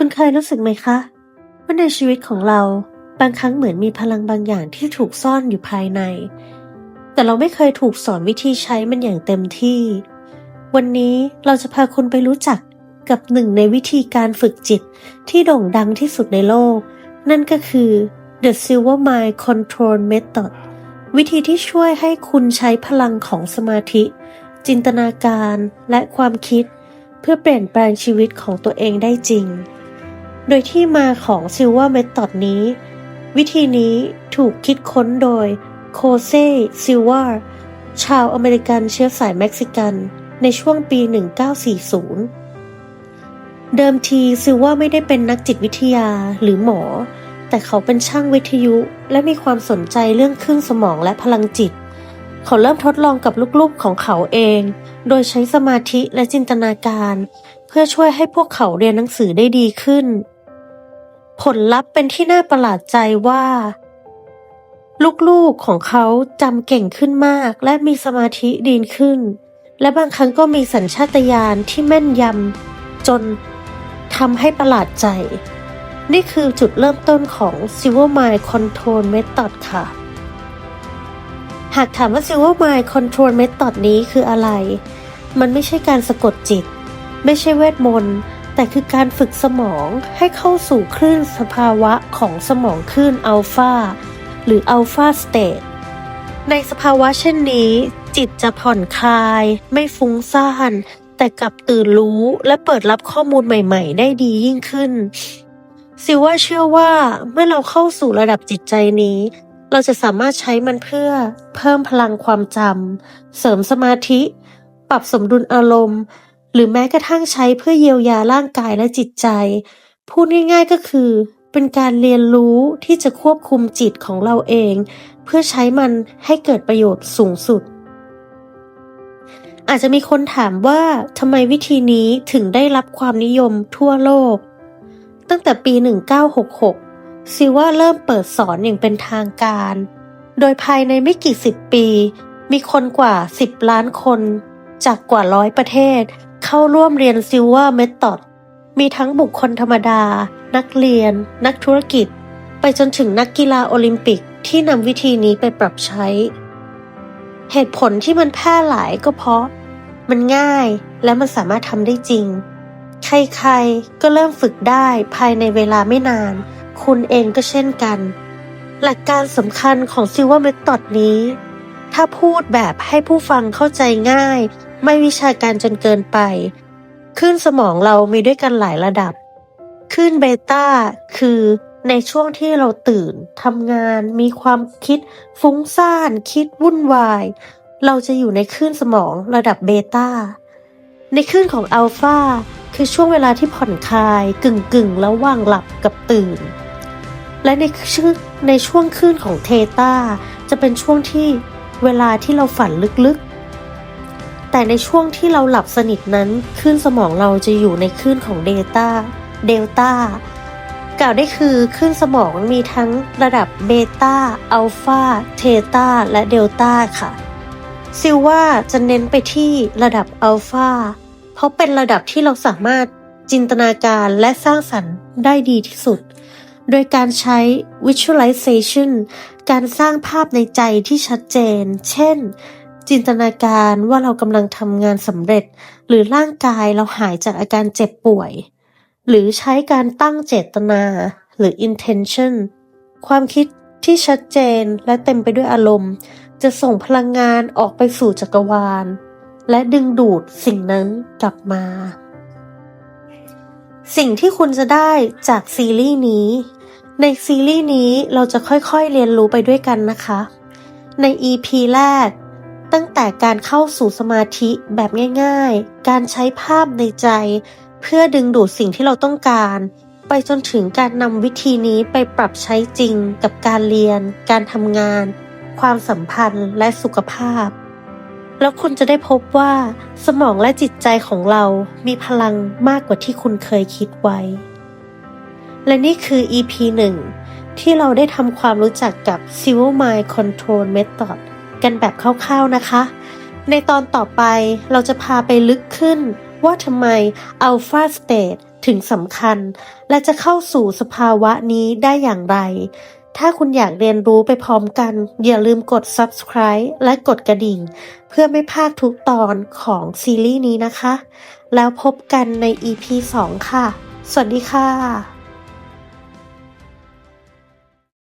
คุณเคยรู้สึกไหมคะว่าในชีวิตของเราบางครั้งเหมือนมีพลังบางอย่างที่ถูกซ่อนอยู่ภายใน แต่เราไม่เคยถูกสอนวิธีใช้มันอย่างเต็มที่ วันนี้เราจะพาคุณไปรู้จักกับหนึ่งในวิธีการฝึกจิตที่โด่งดังที่สุดในโลก นั่นก็คือ The Silver Mind Control Method วิธีที่ช่วยให้คุณใช้พลังของสมาธิ จินตนาการและความคิด เพื่อเปลี่ยนแปลงชีวิตของตัวเองได้จริง โดยที่มาของ Silver Method นี้ วิธีนี้ถูกคิดค้นโดยโคเซซิลวาชาวอเมริกันเชื้อสายเม็กซิกัน ในช่วงปี 1940 เดิมทีซิลวาไม่ได้เป็นนักจิตวิทยาหรือหมอ แต่เขาเป็นช่างวิทยุและมีความสนใจเรื่องคลื่นสมองและพลังจิต เขาเริ่มทดลองกับลูกๆของเขาเอง โดยใช้สมาธิและจินตนาการ เพื่อช่วยให้พวกเขาเรียนหนังสือได้ดีขึ้น ผลลัพธ์เป็นที่น่าประหลาดใจว่า ลูกๆของเขาจำเก่งขึ้นมาก และมีสมาธิดีขึ้น และบางครั้งก็มีสัญชาตญาณที่แม่นยำจนทำให้ประหลาดใจ นี่คือจุดเริ่มต้นของ Silver Mind Control Method ค่ะ หากถามว่า Silver Mind Control Method นี้คืออะไร มันไม่ใช่การสะกดจิต ไม่ใช่เวทมนต์ แต่คือการฝึกสมองให้เข้าสู่คลื่นสภาวะของสมองคลื่นอัลฟาหรืออัลฟาสเตทในสภาวะเช่นนี้ จิตจะผ่อนคลาย ไม่ฟุ้งซ่าน แต่กลับตื่นรู้และเปิดรับข้อมูลใหม่ๆ ได้ดียิ่งขึ้นซิว่าเชื่อว่าเมื่อเราเข้าสู่ระดับจิตใจนี้ เราจะสามารถใช้มันเพื่อเพิ่มพลังความจำเสริมสมาธิ ปรับสมดุลอารมณ์ รือแม้กระทั่งใช้เพื่อเยียวยาร่างกายและจิตใจ พูดง่ายๆก็คือ เป็นการเรียนรู้ที่จะควบคุมจิตของเราเอง เพื่อใช้มันให้เกิดประโยชน์สูงสุด อาจจะมีคนถามว่าทำไมวิธีนี้ถึงได้รับความนิยมทั่วโลก ตั้งแต่ปี 1966 ซิว่าเริ่มเปิดสอนอย่างเป็นทางการ โดยภายในไม่กี่สิบปี มีคนกว่า 10 ล้านคนจากกว่าร้อยประเทศ เข้าร่วมเรียนซิลว่าเมธอดมีทั้งบุคคลธรรมดา นักเรียน นักธุรกิจ ไปจนถึงนักกีฬาโอลิมปิกที่นำวิธีนี้ไปปรับใช้ เหตุผลที่มันแพร่หลายก็เพราะ มันง่ายและมันสามารถทำได้จริง ใครๆ ก็เริ่มฝึกได้ภายในเวลาไม่นาน คุณเองก็เช่นกัน หลักการสำคัญของ Silver Method นี้ ถ้าพูดแบบให้ผู้ฟังเข้าใจง่าย ไม่วิชาการจนเกินไปคลื่นสมองเรามีด้วยกันหลายระดับคลื่นเบต้าคือในช่วงที่เราตื่นทำงาน มีความคิด ฟุ้งซ่าน คิดวุ่นวาย เราจะอยู่ในคลื่นสมองระดับเบต้าในคลื่นของอัลฟาคือช่วงเวลาที่ผ่อนคลายกึ่งกึ่งๆระหว่างหลับกับตื่น และในชื่อในช่วงคลื่นของเทตาจะเป็นช่วงที่เวลาที่เราฝันลึกๆ แต่ในช่วงที่เราหลับสนิทนั้นคลื่นสมองเราจะอยู่ในคลื่นของเดต้าเดลต้ากล่าวได้คือคลื่นสมองมีทั้งระดับเบต้าอัลฟาเทต้าและเดลต้าค่ะ ซิลว่าจะเน้นไปที่ระดับอัลฟาเพราะเป็นระดับที่เราสามารถจินตนาการและสร้างสรรค์ได้ดีที่สุด โดยการใช้ visualization การสร้างภาพในใจที่ชัดเจน เช่น จินตนาการว่าเรากำลังทำงานสำเร็จ หรือร่างกายเราหายจากอาการเจ็บป่วย หรือใช้การตั้งเจตนาหรือ intention ความคิดที่ชัดเจนและเต็มไปด้วยอารมณ์ จะส่งพลังงานออกไปสู่จักรวาล และดึงดูดสิ่งนั้นกลับมา สิ่งที่คุณจะได้จากซีรีส์นี้ ในซีรีส์นี้เราจะค่อยๆเรียนรู้ไปด้วยกันนะคะ ใน EP แรก ตั้งแต่การเข้าสู่สมาธิแบบง่ายๆ การใช้ภาพในใจ เพื่อดึงดูดสิ่งที่เราต้องการ ไปจนถึงการนำวิธีนี้ไปปรับใช้จริงกับการเรียน การทำงาน ความสัมพันธ์และสุขภาพ แล้วคุณจะได้พบว่า สมองและจิตใจของเรามีพลังมากกว่าที่คุณเคยคิดไว้ และนี่คือ EP 1ที่เราได้ทำความรู้จักกับ Silver Mind Control Method กันแบบคร่าวๆนะคะ ในตอนต่อไปเราจะพาไปลึกขึ้น ว่าทำไม Alpha State ถึงสำคัญ และจะเข้าสู่สภาวะนี้ได้อย่างไร ถ้าคุณอยากเรียนรู้ไปพร้อมกัน อย่าลืมกด subscribe และกดกระดิ่ง เพื่อไม่พลาดทุกตอนของซีรีส์นี้นะคะ แล้วพบกันใน EP 2 ค่ะ สวัสดีค่ะ